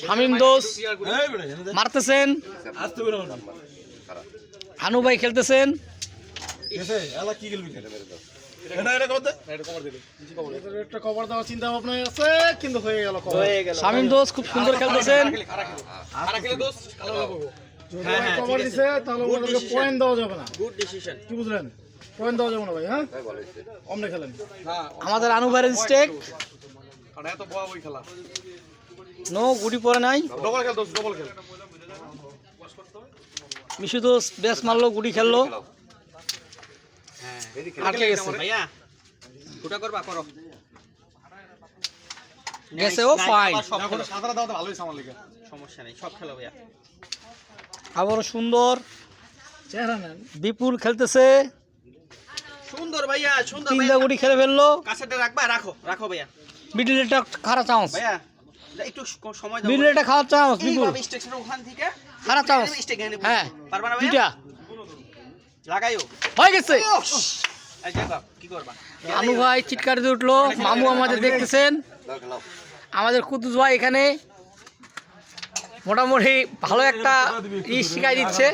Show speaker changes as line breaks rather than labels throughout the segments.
শামিম দোষ, মারতেছেন। আনু ভাই খেলতেছেন। শামিম দোষ খুব সুন্দর খেলতেছেন।
তাহলে দেওয়া যাবে না কি বুঝলেন দেওয়া যাবে না ভাই হ্যাঁ
আমাদের আনু ভাইয়ের স্টেক নো গুটি পরে নাই। মিশু দোষ বেশ মারলো গুটি খেললো। আটকে গেছে।
ভাইয়া। ফুটা করবা করো।
গেছে ও ফাইন
সব খেলো। সমস্যা নেই সব খেলো ভাইয়া।
আবারও সুন্দর। বিপুল খেলতেছে।
সুন্দর ভাইয়া সুন্দর
তিনটা গুটি খেলে ফেলল।
কাছেটা রাখবা রাখো রাখো ভাইয়া।
মিডিল খারাপ চান্স
ভাইয়া একটু স- সময় দাও।
মিডিল একটা খারাপ চান্স বিপুল।
এইভাবে ওখান থেকে
খারাপ হ্যাঁ।
পারবা না
দুইটা।
লাগাইও।
হয়ে গেছে। আনু ভাই চিৎকার দিয়ে উঠল। মামু আমাদের দেখতেছেন। আমাদের কুতুস ভাই এখানে। মোটামুটি ভালো একটা ই শিখাই দিচ্ছে।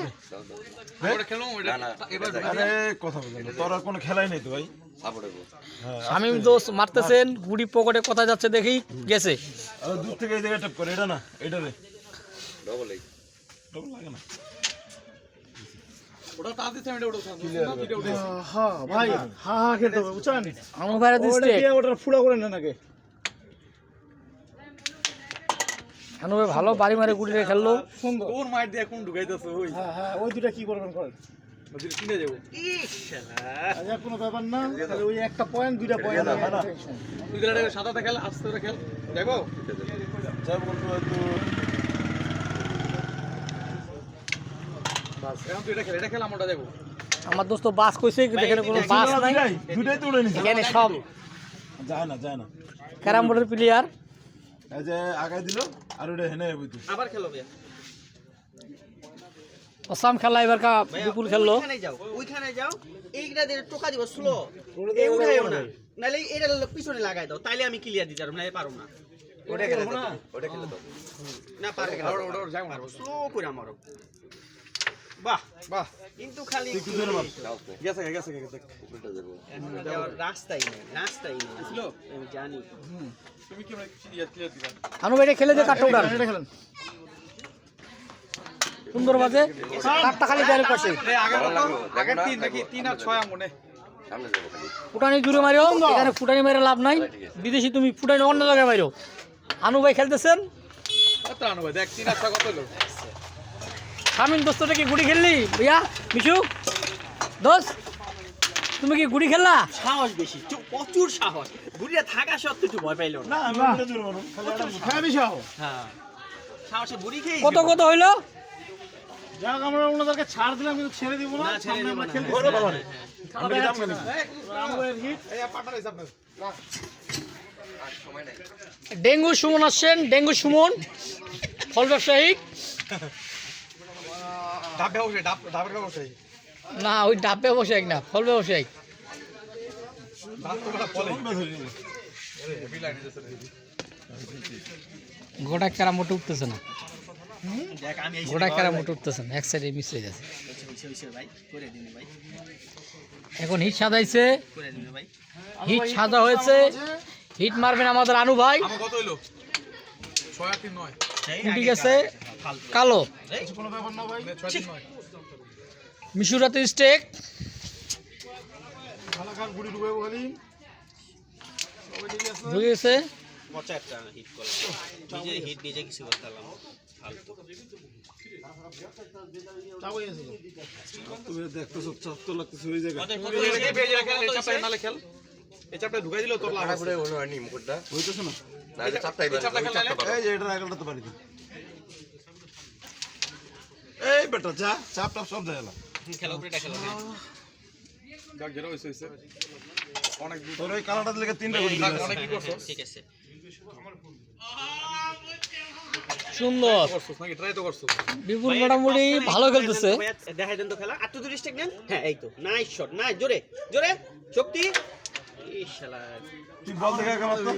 আরে কথা বলবেন তোর আর কোনো খেলাই নেই তো ভাই
শামিম দোষ মারতেছেন গুড়ি পকেটে কোথায় যাচ্ছে দেখি গেছে।
দূর থেকে এই জায়গায় টপ করে এটা না এটা রে ডবল লাগে না
হ্যাঁ ভাই হা হা খেলতে হবে বুঝছেন?
আনু ভাইয়ের
ওটা
স্টেক
দিয়ে ওটা ফুলা করে নেন আগে
আনু ভালো বাড়ি মারে গুড়ি রে খেললো।
সুন্দর।
কোন মাইট দিয়ে কোন ঢুকাইতেছে ওই।
হ্যাঁ হ্যাঁ ওই দুটা কি করবেন করেন?
কিনে যাব
ইশালা
আচ্ছা কোনো ব্যাপার না তাহলে ওই একটা পয়েন্ট দুইটা পয়েন্ট
সাদাটা খেল। আস্তে করে খেল। দেখো। যাই বন্ধু একটু। বাস এখন তুই এটা খেল এটা খেল আমরা দেখো
আমার দোস্ত বাস কইছে এখানে কোনো বাস নাই।
দুটাই তো উড়ে নিছে।
এখানে সব।
যায় না যায় না।
ক্যারাম বোর্ডের প্লেয়ার
এই যে আগাই দিল আর ওটা হেনে বুঝি
আবার খেলো ভাইয়া।
অসাম খেলা এবার কা বিপুল খেললো।
ওইখানে যাও ওইখানে যাও। এইটা দিয়ে টোকা দিব স্লো এই উঠাইও না। নালে এটা পিছনে লাগাই দাও তাইলে আমি ক্লিয়ার দিতে পারব না পারো না। ওটা খেলে না ওটা খেলে দাও। না পারব ওটা ওটা যাও মারো স্লো করে মারো। বাহ বাহ। কিন্তু খালি
গেছে গেছে গেছে
রাস্তাই নেই রাস্তাই নেই। আমি জানি।
তুমি কি ক্লিয়ার ক্লিয়ার দিবা?
আনু ভাই খেলে যে কাটটা উঠান।
খেলেন।
সুন্দর বাজে। কাটটা খালি দেয়ালের পাশে।
আগের তিন নাকি তিন আর ছয় মনে
ফুটানি দূরে মারিও এখানে ফুটানি মেরে লাভ নাই। বিদেশি তুমি ফুটানি অন্য জায়গায় মারিও। আনু ভাই খেলতেছেন?
কত আনো ভাই? দেখ তিন আর ছয় কত হলো?
শামিন দোস্তটা কি গুড়ি খেললি? ভাইয়া মিশু দোস্ত তুমি কি গুড়ি খেললা?
সাহস বেশি প্রচুর সাহস। ঘুরিয়ে থাকা সত্ত্বেও একটু ভয় পাইলো না।
হ্যাঁ
হ্যাঁ। সাহসে বুড়ি খেয়ে
কত কত হইল?
যাক আমরা ওনাদেরকে ছাড় দিলাম কিন্তু ছেড়ে দিব না। সামনে আমরা খেলতে
হ্যাঁ, হ্যাঁ,
ডেঙ্গু সুমন আসছেন ডেঙ্গু সুমন ফল ব্যবসায়ী
ডাব ব্যবসায়ী ডাব ডাবের ব্যবসায়ী
না ওই ডাব ব্যবসায়িক না ফল। ব্যবসায়িক গোটা ক্যারা মোটে উঠতেছে না। গোটা ক্যারা মোটে উঠতেছে না এক সাইডে যাচ্ছে এখন হিট সাজাইছে।
করে দিন ভাই।
হিট সাজা হয়েছে। হিট মারবেন আমাদের আনু ভাই।
আমার কত আর
কালো।
না
মিশুরাতে স্টেক
ভালো খান গুড়ি ডুবাবো খালি।
ঢুকে গেছে।
পচা একটা হিট করলাম। নিজে হিট নিজে কিছু করতে পারলাম। ফালতু।
চাপ গেছিল
তুমি দেখতেছো চাপ তো লাগতেছে ওই জায়গায়
কত- কত
এই
হয়েছে?
এই এই এই চাপটা নালে খেল। এই ঢুকাই দিলেও তোর লাভ আছে। হইতেছে না। এই চাপটা খেল এই যে এটা আগলটা তো বাড়ি দে এই বেটা যা চাপ টাপ সব যায় না।
হুম, উপরে এটা।
দেখ। যেটা হইছে হইছে অনেক তোর ওই কালারটা লেগে তিনটা করে দিলাম অনেক কি করছস
ঠিক আছে।
সুন্দর।
করছস নাকি? ট্রাই তো করছস
বিপুল মোটামুটি ভালো খেলতেছে।
দেখাই দেন তো খেলা। আর তো দুই স্টেক নেন? হ্যাঁ এই তো। নাইস শট নাইস জোরে জোরে। শক্তি। ইস
তুই বল দেখা কেমন তো